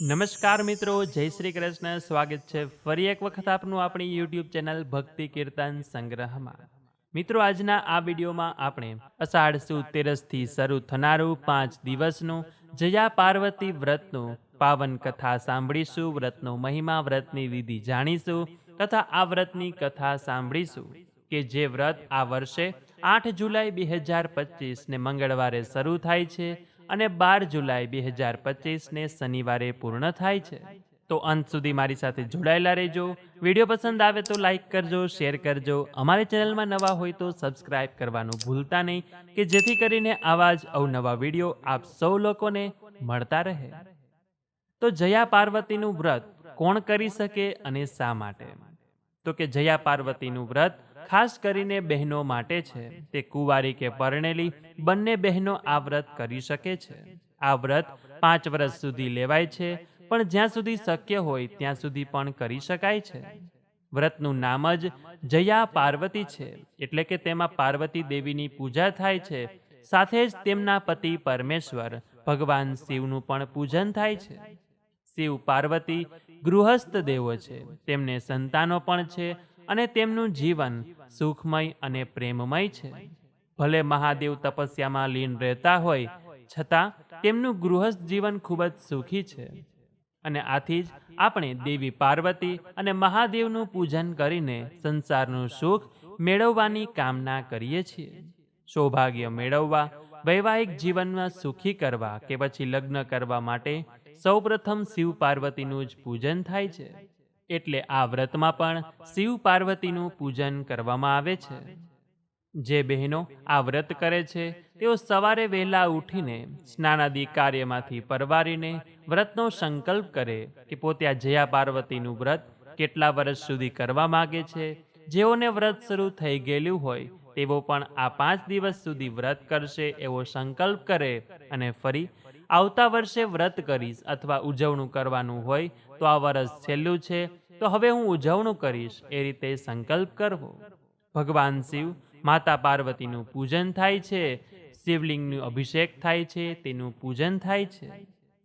નમસ્કાર મિત્રો, જય શ્રી કૃષ્ણ. સ્વાગત છે ફરી એક વખત આપનું આપણી યુટ્યુબ ચેનલ ભક્તિ કીર્તન સંગ્રહમાં. મિત્રો, આજના આ વિડીયોમાં આપણે અષાઢ સુદ તેરસથી શરૂ થનારું પાંચ દિવસનું જયા પાર્વતી વ્રતનું પાવન કથા સાંભળીશું, વ્રતનો મહિમા, વ્રતની વિધિ જાણીશું તથા આ વ્રતની કથા સાંભળીશું કે જે વ્રત આ વર્ષે આઠ જુલાઈ બે હજાર પચીસને મંગળવારે શરૂ થાય છે અને બાર જુલાઈ બે હજાર પચીસને શનિવારે પૂર્ણ થાય છે. તો અંત સુધી મારી સાથે જોડાયેલા રહેજો. વીડિયો પસંદ આવે તો લાઇક કરજો, શેર કરજો. અમારી ચેનલમાં નવા હોય તો સબસ્ક્રાઇબ કરવાનું ભૂલતા નહીં, કે જેથી કરીને આવા જ અવનવા વીડિયો આપ સૌ લોકોને મળતા રહે. તો જયા પાર્વતીનું વ્રત કોણ કરી શકે અને શા માટે? તો કે જયા પાર્વતીનું વ્રત ખાસ કરીને બહેનો માટે છે. તે કુંવારી કે પરણેલી બંને બહેનો આ વ્રત કરી શકે છે. આ વ્રત પાંચ વર્ષ સુધી લેવાય છે, પણ જ્યાં સુધી શક્ય હોય ત્યાં સુધી પણ કરી શકાય છે. વ્રતનું નામ જ જયા પાર્વતી છે, એટલે કે તેમાં પાર્વતી દેવીની પૂજા થાય છે. સાથે જ તેમના પતિ પરમેશ્વર ભગવાન શિવનું પણ પૂજન થાય છે. શિવ પાર્વતી ગૃહસ્થ દેવો છે, તેમને સંતાનો પણ છે અને તેમનું જીવન સુખમય અને પ્રેમમય છે. ભલે મહાદેવ તપસ્યામાં લીન રહેતા હોય, છતાં તેમનું ગૃહસ્થ જીવન ખૂબ જ સુખી છે. અને આથી જ આપણે દેવી પાર્વતી અને મહાદેવનું પૂજન કરીને સંસારનું સુખ મેળવવાની કામના કરીએ છીએ. સૌભાગ્ય મેળવવા, વૈવાહિક જીવનમાં સુખી કરવા કે પછી લગ્ન કરવા માટે સૌપ્રથમ શિવ પાર્વતીનું જ પૂજન થાય છે. એટલે આ વ્રતમાં પણ શિવ પાર્વતીનું પૂજન કરવામાં આવે છે. જે બહેનો આ વ્રત કરે છે, તેઓ સવારે વહેલા ઉઠીને સ્નાનાદિ કાર્યમાંથી પરવારીને વ્રતનો સંકલ્પ કરે કે પોતે આ જયા પાર્વતીનું વ્રત કેટલા વર્ષ સુધી કરવા માગે છે, જેઓને વ્રત શરૂ થઈ ગયેલું હોય, તેઓ પણ આ પાંચ દિવસ સુધી વ્રત કરશે એવો સંકલ્પ કરે અને ફરી આવતા વર્ષે વ્રત કરીશ અથવા ઉજવણું કરવાનું હોય તો આ વર્ષ છેલ્લું છે, તો હવે હું ઉજવણું કરીશ. એ રીતે સંકલ્પ કરવો. ભગવાન શિવ માતા પાર્વતીનું પૂજન થાય છે, શિવલિંગનું અભિષેક થાય છે, તેનું પૂજન થાય છે.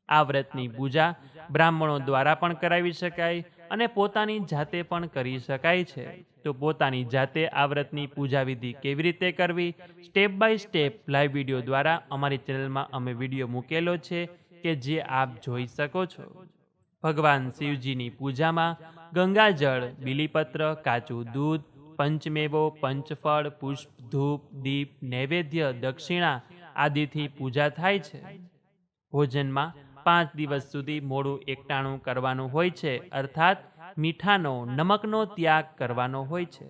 આ વ્રતની પૂજા બ્રાહ્મણો દ્વારા પણ કરાવી શકાય અને પોતાની જાતે પણ કરી શકાય છે. તો પોતાની જાતે આ વ્રતની પૂજા વિધિ કેવી રીતે કરવી? Step by step live video દ્વારા અમારી ચેનલમાં અમે વીડિયો મૂકેલો છે કે જે આપ જોઈ શકો છો. ભગવાન શિવજીની પૂજામાં ગંગાજળ, બીલીપત્ર કાચું દૂધ, પંચમેવો, પંચફળ, પુષ્પ, ધૂપ, દીપ, નૈવેદ્ય, દક્ષિણા આદિથી પૂજા થાય છે. ભોજનમાં પાંચ દિવસ સુધી મોડું એકટાણું કરવાનું હોય છે, અર્થાત મીઠાનો, નમકનો ત્યાગ કરવાનો હોય છે.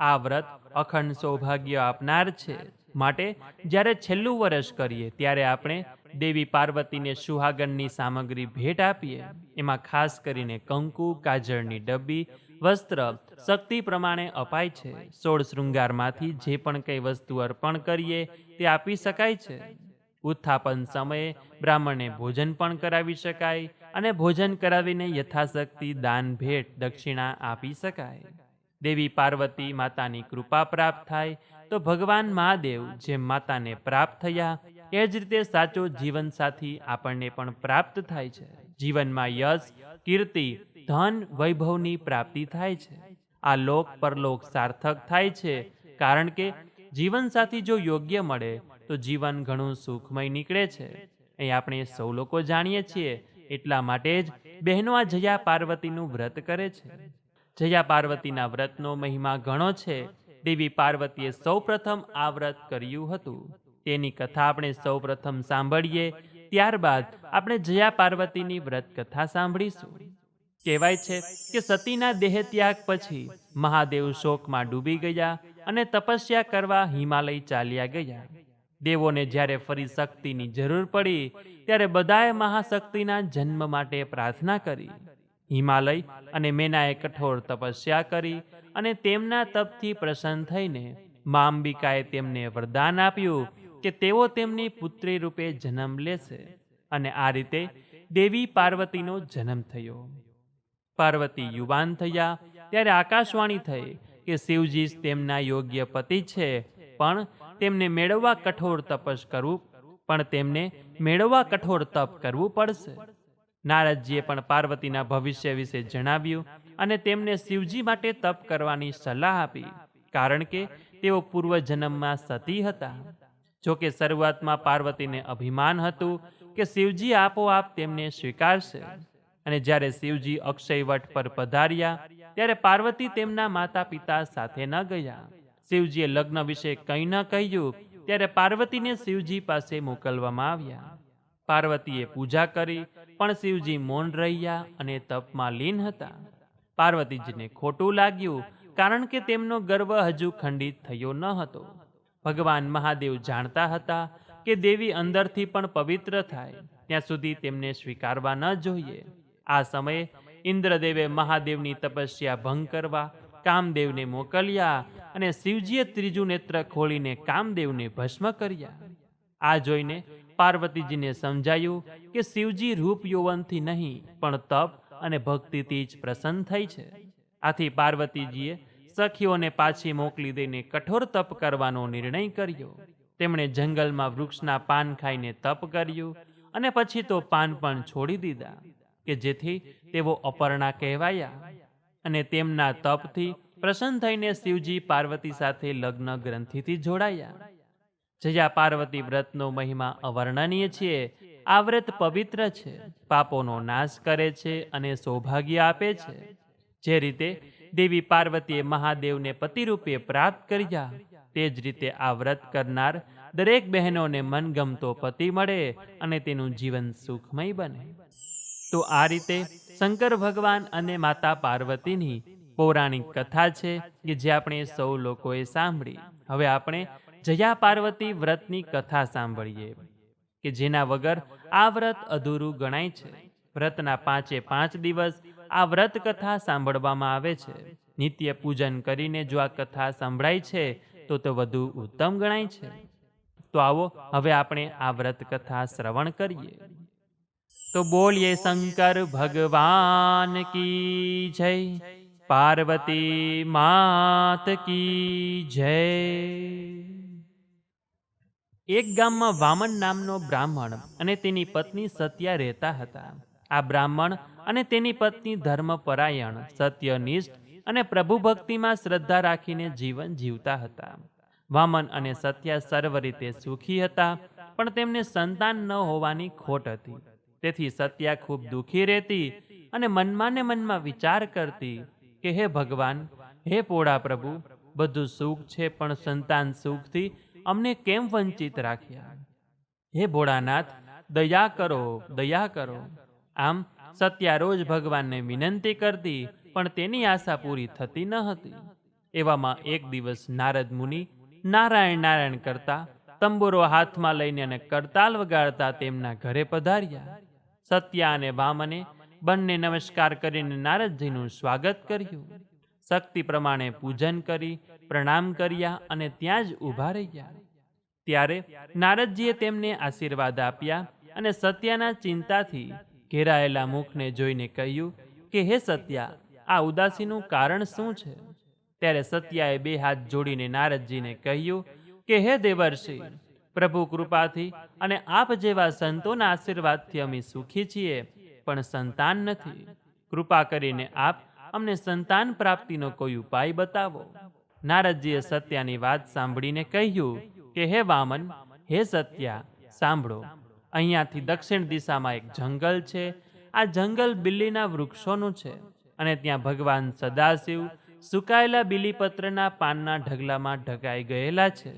આ વ્રત અખંડ સૌભાગ્ય આપનાર છે. માટે જ્યારે છેલ્લું વર્ષ કરીએ, ત્યારે આપણે દેવી પાર્વતીને સુહાગનની સામગ્રી ભેટ આપીએ. એમાં ખાસ કરીને કંકુ, કાજળની ડબ્બી, વસ્ત્ર શક્તિ પ્રમાણે અપાય છે. સોળ શૃંગારમાંથી જે પણ કંઈ વસ્તુ અર્પણ કરીએ, તે આપી શકાય છે. ઉત્થાપન સમયે બ્રાહ્મણને ભોજન પણ કરાવી શકાય અને ભોજન કરાવીને યથાશક્તિ દાન ભેટ દક્ષિણા આપી શકાય. દેવી પાર્વતી માતાની કૃપા પ્રાપ્ત થાય તો ભગવાન મહાદેવ જેમ માતાને પ્રાપ્ત થયા એ જ રીતે સાચો જીવનસાથી આપણને પણ પ્રાપ્ત થાય છે. જીવનમાં યશ, કીર્તિ, ધન, વૈભવની પ્રાપ્તિ થાય છે. આ લોક પરલોક સાર્થક થાય છે કારણ કે જીવનસાથી જો યોગ્ય મળે તો જીવન ઘણું સુખમય નીકળે છે. એ આપણે સૌ લોકો જાણીએ છીએ, એટલા માટે જ બહેનો આ જયા પાર્વતીનું વ્રત કરે છે. જયા પાર્વતીના વ્રતનો મહિમા ઘણો છે. દેવી પાર્વતીએ સૌપ્રથમ આ વ્રત કર્યું હતું. તેની કથા આપણે સૌપ્રથમ સાંભળીએ, ત્યારબાદ આપણે જયા પાર્વતીની વ્રત કથા સાંભળીશું. કહેવાય છે કે સતીના દેહ ત્યાગ પછી મહાદેવ શોકમાં ડૂબી ગયા અને તપસ્યા કરવા હિમાલય ચાલ્યા ગયા. દેવોને જ્યારે ફરી શક્તિની જરૂર પડી, ત્યારે બધાએ મહાશક્તિના જન્મ માટે પ્રાર્થના કરી. હિમાલય અને મેનાએ કઠોર તપસ્યા કરી અને તેમના તપથી પ્રસન્ન થઈને મા અંબિકાએ તેમને વરદાન આપ્યું કે તેઓ તેમની પુત્રી રૂપે જન્મ લેશે અને આ રીતે દેવી પાર્વતીનો જન્મ થયો. પાર્વતી યુવાન થયા, ત્યારે આકાશવાણી થઈ કે શિવજી તેમના યોગ્ય પતિ છે, પણ તેમને મેળવવા કઠોર તપસ કરવું, પણ તેમને મેળવવા કઠોર તપ કરવું પડશે. નારદજીએ પણ પાર્વતીના ભવિષ્ય વિશે જણાવ્યું અને તેમને શિવજી માટે તપ કરવાની સલાહ આપી, કારણ કે તેઓ પૂર્વજન્મમાં સતી હતા. જોકે શરૂઆતમાં પાર્વતીને અભિમાન હતું કે શિવજી આપોઆપ તેમને સ્વીકારશે. અને જ્યારે શિવજી અક્ષયવટ પર પધાર્યા, ત્યારે પાર્વતી તેમના માતા પિતા સાથે ન ગયા. શિવજીએ લગ્ન વિશે કંઈ ન કહ્યું, ત્યારે પાર્વતીને શિવજી પાસે મોકલવામાં આવ્યા. પાર્વતીએ પૂજા કરી, પણ શિવજી મૌન રહ્યા અને તપમાં લીન હતા. પાર્વતીજીને ખોટું લાગ્યું, કારણ કે તેમનો ગર્વ હજુ ખંડિત થયો ન હતો. ભગવાન મહાદેવ જાણતા હતા કે દેવી અંદરથી પણ પવિત્ર થાય, ત્યાં સુધી તેમને સ્વીકારવા ન જોઈએ. આ સમયે ઇન્દ્રદેવે મહાદેવની તપસ્યા ભંગ કરવા કામદેવને મોકલ્યા અને શિવજીએ ત્રીજું નેત્ર ખોલીને કામદેવને ભસ્મ કર્યા. આ જોઈને પાર્વતીજીને સમજાયું કે શિવજી રૂપ યૌવનથી નહીં, પણ તપ અને ભક્તિથી જ પ્રસન્ન થઈ છે. આથી પાર્વતીજીએ સખીઓને પાછી મોકલી દઈને કઠોર તપ કરવાનો નિર્ણય કર્યો. તેમણે જંગલમાં વૃક્ષના પાન ખાઈને તપ કર્યું અને પછી તો પાન પણ છોડી દીધા, કે જેથી તેઓ અપર્ણા કહેવાયા. અને તેમના તપથી પ્રસન્ન થઈને શિવજી પાર્વતી સાથે લગ્ન ગ્રંથિથી જોડાયા. જયા પાર્વતી વ્રતનો મહિમા અવર્ણનીય છે, આ વ્રત પવિત્ર છે, પાપોનો નાશ કરે છે અને સૌભાગ્ય આપે છે. જે રીતે દેવી પાર્વતીએ મહાદેવને પતિરૂપે પ્રાપ્ત કર્યા, તે જ રીતે આ વ્રત કરનાર દરેક બહેનોને મનગમતો પતિ મળે અને તેનું જીવન સુખમય બને. તો આ રીતે શંકર ભગવાન અને માતા પાર્વતીની પૌરાણિક કથા છે કે જે આપણે સૌ લોકોએ સાંભળી. હવે આપણે જયા પાર્વતી વ્રતની કથા સાંભળીએ, કે જેના વગર આ વ્રત અધૂરું ગણાય છે. વ્રતના પાંચે પાંચ દિવસ આ વ્રત કથા સાંભળવામાં આવે છે. નિત્ય પૂજન કરીને જો આ કથા સંભળાય છે, તો તો વધુ ઉત્તમ ગણાય છે. તો આવો, હવે આપણે આ વ્રત કથા શ્રવણ કરીએ. તો બોલીએ શંકર ભગવાન કી જય, પાર્વતી માત કી જય. એક ગામમાં વામન નામનો બ્રાહ્મણ અને તેની પત્ની સત્યા રહેતા હતા. આ બ્રાહ્મણ અને તેની પત્ની ધર્મપરાયણ, સત્યનિષ્ઠ અને પ્રભુ ભક્તિમાં શ્રદ્ધા રાખીને જીવન જીવતા હતા. વામન અને સત્યા સર્વ રીતે સુખી હતા, પણ તેમને સંતાન ન હોવાની ખોટ હતી. તેથી સત્યા ખૂબ દુઃખી રહેતી અને મનમાં ને મનમાં વિચાર કરતી કે હે ભગવાન, હે પોળા પ્રભુ, બધું સુખ છે પણ સંતાન સુખથી અમને કેમ વંચિત રાખ્યા? હે ભોળાનાથ, દયા કરો દયા કરો. આમ સત્યા રોજ ભગવાનને વિનંતી કરતી, પણ તેની આશા પૂરી થતી ન હતી. એવામાં એક દિવસ નારદ મુનિ નારાયણ નારાયણ કરતા તંબુરો હાથમાં લઈને અને કરતાલ વગાડતા તેમના ઘરે પધાર્યા. સત્યા અને વામને બંને નમસ્કાર કરીને નારદજીનું સ્વાગત કર્યું. શક્તિ પ્રમાણે પૂજન કરી, પ્રણામ કર્યા અને ત્યાં જ ઊભા રહ્યા. ત્યારે નારદજીએ તેમને આશીર્વાદ આપ્યા અને સત્યાના ચિંતાથી ઘેરાયેલા મુખને જોઈને કહ્યું કે, હે સત્યા, આ ઉદાસીનું કારણ શું છે? ત્યારે સત્યાએ બે હાથ જોડીને નારદજીને કહ્યું કે, હે દેવર્ષિ પ્રભુ કૃપાથી અને આપ જેવા સંતોના આશીર્વાદથી અમે સુખી છીએ, પણ સંતાન નથી. કૃપા કરીને આપ અમને સંતાન પ્રાપ્તિનો કોઈ ઉપાય બતાવો. નારદજીએ સત્યાની વાત સાંભળીને કહ્યું કે, હે વામન, હે સત્યા, સાંભળો. અહીંયાથી દક્ષિણ દિશામાં એક જંગલ છે. આ જંગલ બિલ્લીના વૃક્ષોનું છે અને ત્યાં ભગવાન સદાશિવ સુકાયેલા બિલીપત્રના પાનના ઢગલામાં ઢકાઈ ગયેલા છે.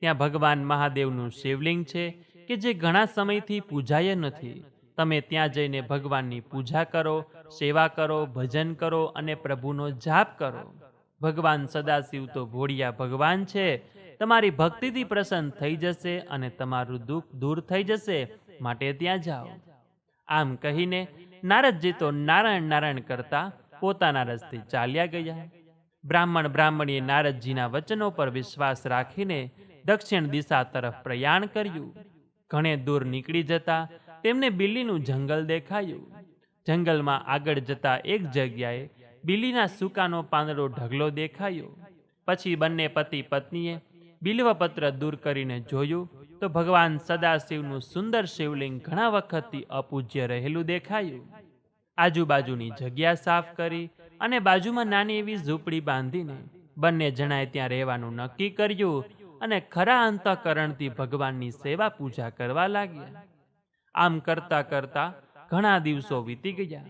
ત્યાં ભગવાન મહાદેવનું શિવલિંગ છે કે જે ઘણા સમયથી પૂજાય નથી. તમે ત્યાં જઈને ભગવાનની પૂજા કરો, સેવા કરો, ભજન કરો અને પ્રભુનો જાપ કરો. ભગવાન સદાશિવ તો ભોળિયા ભગવાન છે. તમારી ભક્તિથી પ્રસન્ન થઈ જશે અને તમારું દુઃખ દૂર થઈ જશે. માટે ત્યાં જાઓ. આમ કહીને નારદજી તો નારાયણ નારાયણ કરતા પોતાના રસ્તે ચાલ્યા ગયા. બ્રાહ્મણ બ્રાહ્મણીએ નારદજીના વચનો પર વિશ્વાસ રાખીને દક્ષિણ દિશા તરફ પ્રયાણ કર્યું. ઘણે દૂર નીકળી જતા તેમને બિલ્લીનું જંગલ દેખાયું. જંગલમાં આગળ જતા એક જગ્યાએ બિલ્લીના સૂકાનો પાંદડો ઢગલો દેખાયો. પછી બંને પતિ પત્નીએ બિલ્વપત્ર દૂર કરીને જોયું તો ભગવાન સદાશિવનું સુંદર શિવલિંગ ઘણા વખતથી અપૂજ્ય રહેલું દેખાયું. આજુબાજુની જગ્યા સાફ કરી અને બાજુમાં નાની એવી ઝૂંપડી બાંધીને બંને જણાએ ત્યાં રહેવાનું નક્કી કર્યું અને ખરા અંતઃકરણથી ભગવાનની સેવા પૂજા કરવા લાગ્યા. આમ કરતા કરતા ઘણા દિવસો વીતી ગયા.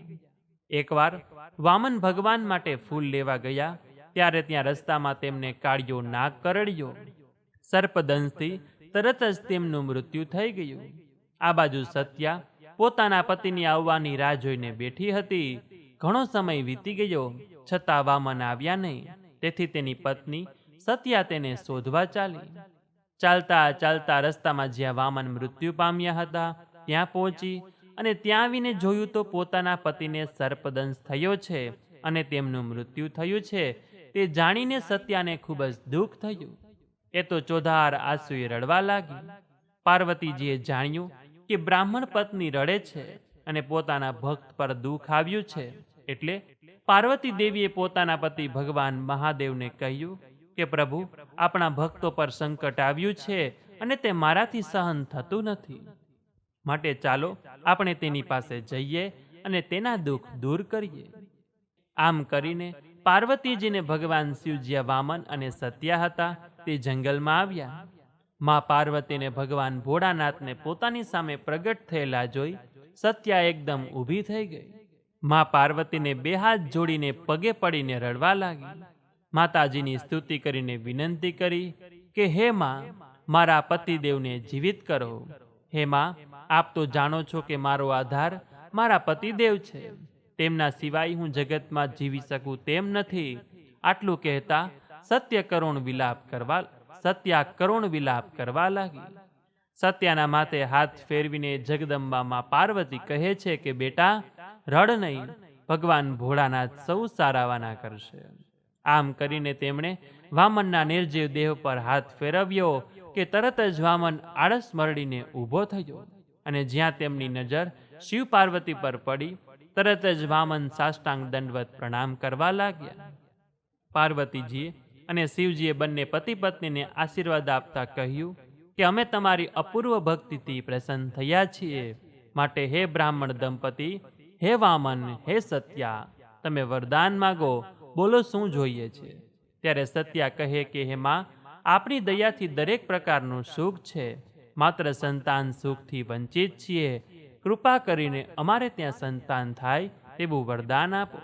એકવાર વામન ભગવાન માટે ફૂલ લેવા ગયા, ત્યારે ત્યાં રસ્તામાં તેમને કાળિયો નાગ કરડ્યો. સર્પદંશથી તરત જ તેમનું મૃત્યુ થઈ ગયું. આ બાજુ સત્યા પોતાના પતિની આવવાની રાહ જોઈને બેઠી હતી. ઘણો સમય વીતી ગયો, છતાં વામન આવ્યા નહીં. તેથી તેની પત્ની સત્યા તેને શોધવા ચાલી. ચાલતા ચાલતા રસ્તામાં જ્યાં વામન મૃત્યુ પામ્યા હતા, ત્યાં પહોંચી અને ત્યાં આવીને જોયું તો પોતાના પતિને સર્પદંશ થયો છે અને તેમનું મૃત્યુ થયું છે. તે જાણીને સત્યાને ખૂબ જ દુઃખ થયું. એ તો ચોધાર આંસુએ રડવા લાગી. પાર્વતીજીએ જાણ્યું કે બ્રાહ્મણ પત્ની રડે છે અને પોતાના ભક્ત પર દુઃખ આવ્યું છે. એટલે પાર્વતી દેવીએ પોતાના પતિ ભગવાન મહાદેવને કહ્યું કે પ્રભુ, આપણા ભક્તો પર સંકટ આવ્યું છે અને તે મારાથી સહન થતું નથી. માટે ચાલો, આપણે તેની પાસે જઈએ અને તેના દુઃખ દૂર કરીએ. આમ કરીને પાર્વતીજીને ભગવાન શિવજીયા વામન અને સત્યા હતા, તે જંગલમાં આવ્યા. મા પાર્વતીને ભગવાન ભોળાનાથને પોતાની સામે પ્રગટ થયેલા જોઈ સત્યા એકદમ ઊભી થઈ ગઈ. મા પાર્વતીને બે હાથ જોડીને પગે પડીને રડવા લાગી. માતાજીની સ્તુતિ કરીને વિનંતી કરી કે, હે માં, મારા પતિદેવને જીવિત કરો. હે માં, આપ તો જાણો છો કે મારો આધાર મારા પતિદેવ છે. તેમના સિવાય હું જગતમાં જીવી શકું તેમ નથી. આટલું કહેતા સત્ય કરુણ વિલાપ કરવા સત્યા કરુણ વિલાપ કરવા લાગી. સત્યાના માથે હાથ ફેરવીને જગદંબામાં પાર્વતી કહે છે કે, બેટા, રડ નહીં. ભગવાન ભોળાનાથ સૌ સારાવાના કરશે. આમ કરીને તેમણે વામનના નિર્જીવ દેહ પર હાથ ફેરવ્યો કે તરત જ વામન આળસ મરડીને ઊભો થયો અને જ્યાં તેમની નજર શિવ પાર્વતી પર પડી, તરત જ વામન સાષ્ટાંગ દંડવત પ્રણામ કરવા લાગ્યા. પાર્વતીજીએ અને શિવજીએ બંને પતિ પત્નીને આશીર્વાદ આપતા કહ્યું કે અમે તમારી અપૂર્વ ભક્તિથી પ્રસન્ન થયા છીએ. માટે હે બ્રાહ્મણ દંપતી, હે વામન, હે સત્યા, તમે વરદાન માગો. બોલો શું જોઈએ છે? ત્યારે સત્યા કહે કે, હે માં, આપણી દયાથી દરેક પ્રકારનું સુખ છે. માત્ર સંતાન સુખથી વંચિત છીએ. કૃપા કરીને અમારે ત્યાં સંતાન થાય તેવું વરદાન આપો.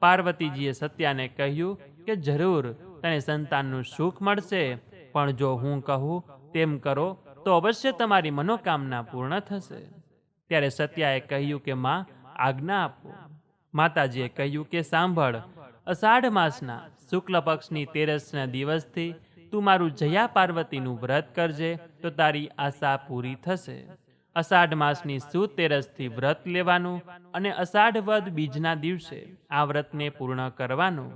પાર્વતીજીએ સત્યાને કહ્યું કે, જરૂર, તને સંતાનનું સુખ મળશે. પણ જો હું કહું તેમ કરો, તો અવશ્ય તમારી મનોકામના પૂર્ણ થશે. ત્યારે સત્યાએ કહ્યું કે, માં, આજ્ઞા આપો. માતાજીએ કહ્યું કે, સાંભળ અષાઢ માસના શુક્લ પક્ષની તેરસના દિવસથી તું મારું જયા પાર્વતીનું વ્રત કરજે તો તારી આશા પૂરી થશે. અષાઢ માસની સુદ તેરસથી વ્રત લેવાનું અને અષાઢ વદ બીજના દિવસે આ વ્રતને પૂર્ણ કરવાનું.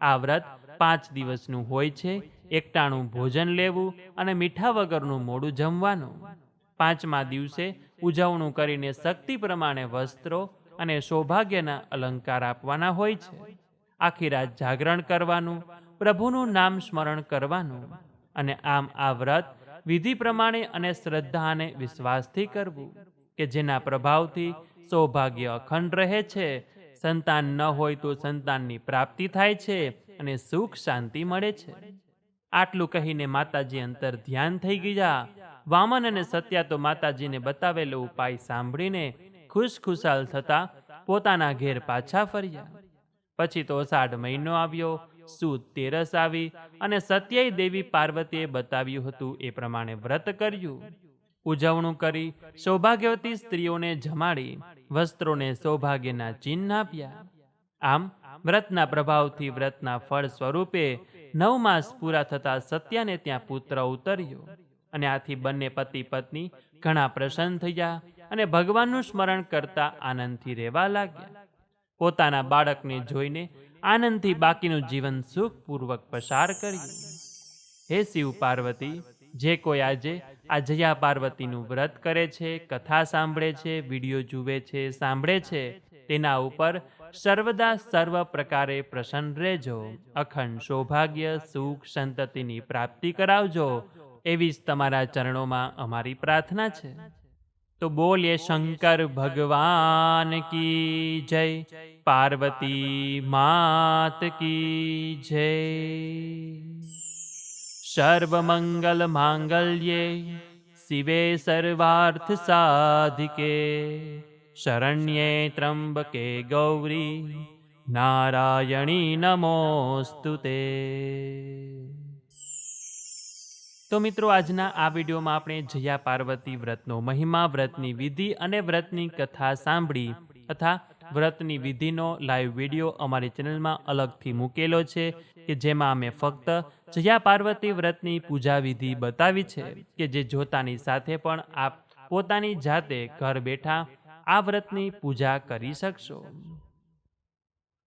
આ વ્રત પાંચ દિવસનું હોય છે, એકટાણું ભોજન લેવું અને મીઠા વગરનું મોડું જમવાનું. પાંચમા દિવસે ઉજવણું કરીને શક્તિ પ્રમાણે વસ્ત્રો અને સૌભાગ્યના અલંકાર આપવાના હોય છે. આખી રાત જાગરણ કરવાનું, પ્રભુનું નામ સ્મરણ કરવાનું અને આમ આ વ્રત વિધિ પ્રમાણે અને શ્રદ્ધા અને વિશ્વાસથી કરવું, કે જેના પ્રભાવથી સૌભાગ્ય અખંડ રહે છે, સંતાન ન હોય તો સંતાનની પ્રાપ્તિ થાય છે અને સુખ શાંતિ મળે છે. આટલું કહીને માતાજી અંતર ધ્યાન થઈ ગયા. વામન અને સત્યા તો માતાજીને બતાવેલો ઉપાય સાંભળીને ખુશ ખુશાલ થતા પોતાના ઘેર પાછા ફર્યા. પછી તો અષાઢ મહિનો આવ્યો, સુદ તેરસ આવી અને સત્યય દેવી પાર્વતીએ બતાવ્યું હતું એ પ્રમાણે વ્રત કર્યું. ઉજવણું કરી સૌભાગ્યવતી સ્ત્રીઓને જમાડી, વસ્ત્રોને સૌભાગ્યના ચિહ્ન આપ્યા. આમ, વ્રતના પ્રભાવથી વ્રતના ફળ સ્વરૂપે નવ માસ પૂરા થતા સત્યાને ત્યાં પુત્ર ઉતર્યો અને આથી બંને પતિ પત્ની ઘણા પ્રસન્ન થયા અને ભગવાનનું સ્મરણ કરતા આનંદથી રહેવા લાગ્યા. પોતાના બાળકને જોઈને આનંદથી બાકીનું જીવન સુખપૂર્વક પસાર કરીએ હે શિવ પાર્વતી, જે કોઈ આજે આ જયા પાર્વતીનું વ્રત કરે છે, કથા સાંભળે છે, વીડિયો જુએ છે, સાંભળે છે, તેના ઉપર સર્વદા સર્વ પ્રકારે પ્રસન્ન રહેજો. અખંડ સૌભાગ્ય, સુખ, સંતતિની પ્રાપ્તિ કરાવજો. એવી જ તમારા ચરણોમાં અમારી પ્રાર્થના છે. તો બોલે શંકર ભગવાન કી જય, પાર્વતી માત કી જય. સર્વમંગલ માંગલ્યે શિવે સર્વાર્થ સાધિકે, શરણ્યે ત્રંબકે ગૌરી, નારાયણી નમોસ્તુ તે તો મિત્રો, આજના આ વિડીયોમાં આપણે જયા પાર્વતી વ્રતનો મહિમા, વ્રતની વિધિ અને વ્રતની કથા સાંભળી તથા વ્રતની વિધિનો લાઈવ વીડિયો અમારી ચેનલમાં અલગથી મૂકેલો છે કે જેમાં અમે ફક્ત જયા પાર્વતી વ્રતની પૂજા વિધિ બતાવી છે કે જે જોતાની સાથે પણ આપ પોતાની જાતે ઘર બેઠા આ વ્રતની પૂજા કરી શકશો.